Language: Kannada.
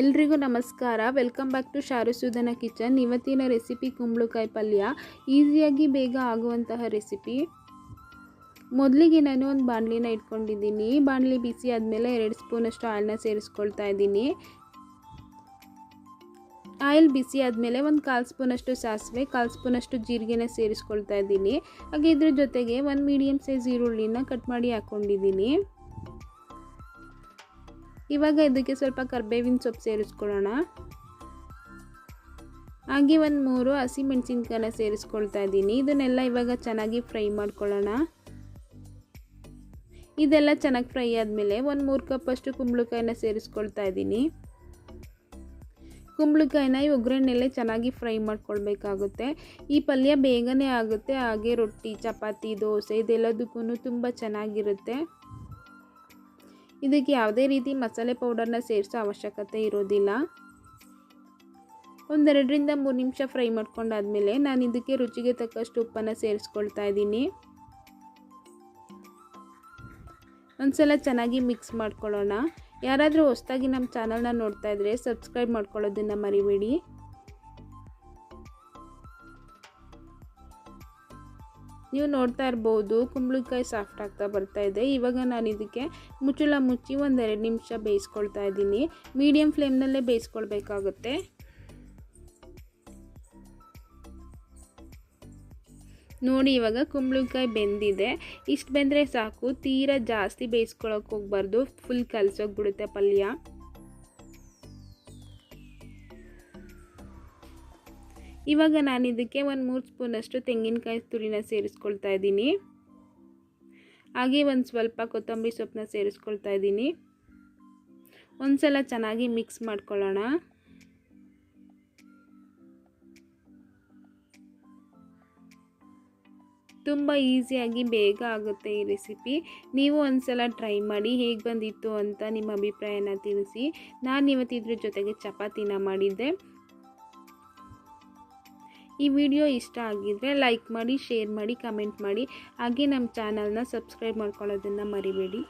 ಎಲ್ರಿಗೂ ನಮಸ್ಕಾರ. Welcome back to Sharusudana kitchen. ಇವತ್ತಿನ ರೆಸಿಪಿ ಕುಂಬಳಕಾಯಿ ಪಲ್ಯ. ಈಸಿಯಾಗಿ ಬೇಗ ಆಗುವಂತಹ ರೆಸಿಪಿ. ಮೊದಲಿಗೆ ನಾನು ಒಂದು ಬಾಣಲಿನ ಇಟ್ಕೊಂಡಿದ್ದೀನಿ. ಬಾಣಲಿ ಬಿಸಿ ಆದಮೇಲೆ ಎರಡು ಸ್ಪೂನಷ್ಟು ಆಯಿಲ್ನ ಸೇರಿಸ್ಕೊಳ್ತಾ ಇದ್ದೀನಿ. ಆಯಿಲ್ ಬಿಸಿ ಆದಮೇಲೆ ಒಂದು ಕಾಲು ಸ್ಪೂನಷ್ಟು ಸಾಸಿವೆ, ಕಾಲು ಸ್ಪೂನಷ್ಟು ಜೀರಿಗೆನ ಸೇರಿಸ್ಕೊಳ್ತಾ ಇದ್ದೀನಿ. ಹಾಗೆ ಇದ್ರ ಜೊತೆಗೆ ಒಂದು ಮೀಡಿಯಮ್ ಸೈಜ್ ಈರುಳ್ಳಿನ ಕಟ್ ಮಾಡಿ ಹಾಕ್ಕೊಂಡಿದ್ದೀನಿ ಇವಾಗ ಇದಕ್ಕೆ ಸ್ವಲ್ಪ ಕರ್ಬೇವಿನ ಸೊಪ್ಪು ಸೇರಿಸ್ಕೊಳ್ಳೋಣ. ಹಾಗೆ ಒಂದು ಮೂರು ಹಸಿ ಮೆಣಸಿನ್ಕಾಯನ್ನ ಸೇರಿಸ್ಕೊಳ್ತಾ ಇದ್ದೀನಿ. ಇದನ್ನೆಲ್ಲ ಇವಾಗ ಚೆನ್ನಾಗಿ ಫ್ರೈ ಮಾಡ್ಕೊಳ್ಳೋಣ. ಇದೆಲ್ಲ ಚೆನ್ನಾಗಿ ಫ್ರೈ ಆದಮೇಲೆ ಒಂದು ಮೂರು ಕಪ್ಪಷ್ಟು ಕುಂಬಳಕಾಯಿನ ಸೇರಿಸ್ಕೊಳ್ತಾ ಇದ್ದೀನಿ. ಕುಂಬಳಕಾಯಿನ ಈ ಒಗ್ಗರಣೆಲ್ಲೇ ಚೆನ್ನಾಗಿ ಫ್ರೈ ಮಾಡ್ಕೊಳ್ಬೇಕಾಗುತ್ತೆ. ಈ ಪಲ್ಯ ಬೇಗನೆ ಆಗುತ್ತೆ. ಹಾಗೆ ರೊಟ್ಟಿ, ಚಪಾತಿ, ದೋಸೆ ಇದೆಲ್ಲದಕ್ಕೂ ತುಂಬ ಚೆನ್ನಾಗಿರುತ್ತೆ. ಇದಕ್ಕೆ ಯಾವುದೇ ರೀತಿ ಮಸಾಲೆ ಪೌಡರ್ನ ಸೇರಿಸೋ ಅವಶ್ಯಕತೆ ಇರೋದಿಲ್ಲ. ಒಂದೆರಡರಿಂದ ಮೂರು ನಿಮಿಷ ಫ್ರೈ ಮಾಡ್ಕೊಂಡಾದ್ಮೇಲೆ ನಾನು ಇದಕ್ಕೆ ರುಚಿಗೆ ತಕ್ಕಷ್ಟು ಉಪ್ಪನ್ನು ಸೇರಿಸ್ಕೊಳ್ತಾ ಇದ್ದೀನಿ. ಒಂದ್ಸಲ ಚೆನ್ನಾಗಿ ಮಿಕ್ಸ್ ಮಾಡ್ಕೊಳ್ಳೋಣ. ಯಾರಾದರೂ ಹೊಸ್ದಾಗಿ ನಮ್ಮ ಚಾನಲ್ನ ನೋಡ್ತಾ ಇದ್ರೆ ಸಬ್ಸ್ಕ್ರೈಬ್ ಮಾಡ್ಕೊಳ್ಳೋದನ್ನು ಮರಿಬೇಡಿ. ನೀವು ನೋಡ್ತಾ ಇರ್ಬೋದು ಕುಂಬಳಕಾಯಿ ಸಾಫ್ಟ್ ಆಗ್ತಾ ಬರ್ತಾ ಇದೆ. ಇವಾಗ ನಾನು ಇದಕ್ಕೆ ಮುಚ್ಚಳ ಮುಚ್ಚಿ ಒಂದೆರಡು ನಿಮಿಷ ಬೇಯಿಸ್ಕೊಳ್ತಾ ಇದ್ದೀನಿ. ಮೀಡಿಯಮ್ ಫ್ಲೇಮ್ನಲ್ಲೇ ಬೇಯಿಸ್ಕೊಳ್ಬೇಕಾಗುತ್ತೆ. ನೋಡಿ ಇವಾಗ ಕುಂಬಳಕಾಯಿ ಬೆಂದಿದೆ. ಇಷ್ಟು ಬೆಂದರೆ ಸಾಕು, ತೀರಾ ಜಾಸ್ತಿ ಬೇಯಿಸ್ಕೊಳಕ್ಕೆ ಹೋಗ್ಬಾರ್ದು ಫುಲ್ ಕಲಸೋಗ್ಬಿಡುತ್ತೆ ಪಲ್ಯ. ಇವಾಗ ನಾನು ಇದಕ್ಕೆ ಒಂದು ಮೂರು ಸ್ಪೂನಷ್ಟು ತೆಂಗಿನಕಾಯಿ ತುರಿನ ಸೇರಿಸ್ಕೊಳ್ತಾ ಇದ್ದೀನಿ. ಹಾಗೆ ಒಂದು ಸ್ವಲ್ಪ ಕೊತ್ತಂಬರಿ ಸೊಪ್ಪನ್ನ ಸೇರಿಸ್ಕೊಳ್ತಾ ಇದ್ದೀನಿ. ಒಂದು ಸಲ ಚೆನ್ನಾಗಿ ಮಿಕ್ಸ್ ಮಾಡ್ಕೊಳ್ಳೋಣ. ತುಂಬ ಈಸಿಯಾಗಿ ಬೇಗ ಆಗುತ್ತೆ ಈ ರೆಸಿಪಿ. ನೀವು ಒಂದ್ಸಲ ಟ್ರೈ ಮಾಡಿ ಹೇಗೆ ಬಂದಿತ್ತು ಅಂತ ನಿಮ್ಮ ಅಭಿಪ್ರಾಯನ ತಿಳಿಸಿ. ನಾನು ಇವತ್ತಿದ್ರ ಜೊತೆಗೆ ಚಪಾತಿನ ಮಾಡಿದ್ದೆ. ಈ ವಿಡಿಯೋ ಇಷ್ಟ ಆಗಿದ್ದರೆ ಲೈಕ್ ಮಾಡಿ, ಶೇರ್ ಮಾಡಿ, ಕಮೆಂಟ್ ಮಾಡಿ. ಹಾಗೆ ನಮ್ಮ ಚಾನಲ್ನ ಸಬ್ಸ್ಕ್ರೈಬ್ ಮಾಡ್ಕೊಳ್ಳೋದನ್ನು ಮರಿಬೇಡಿ.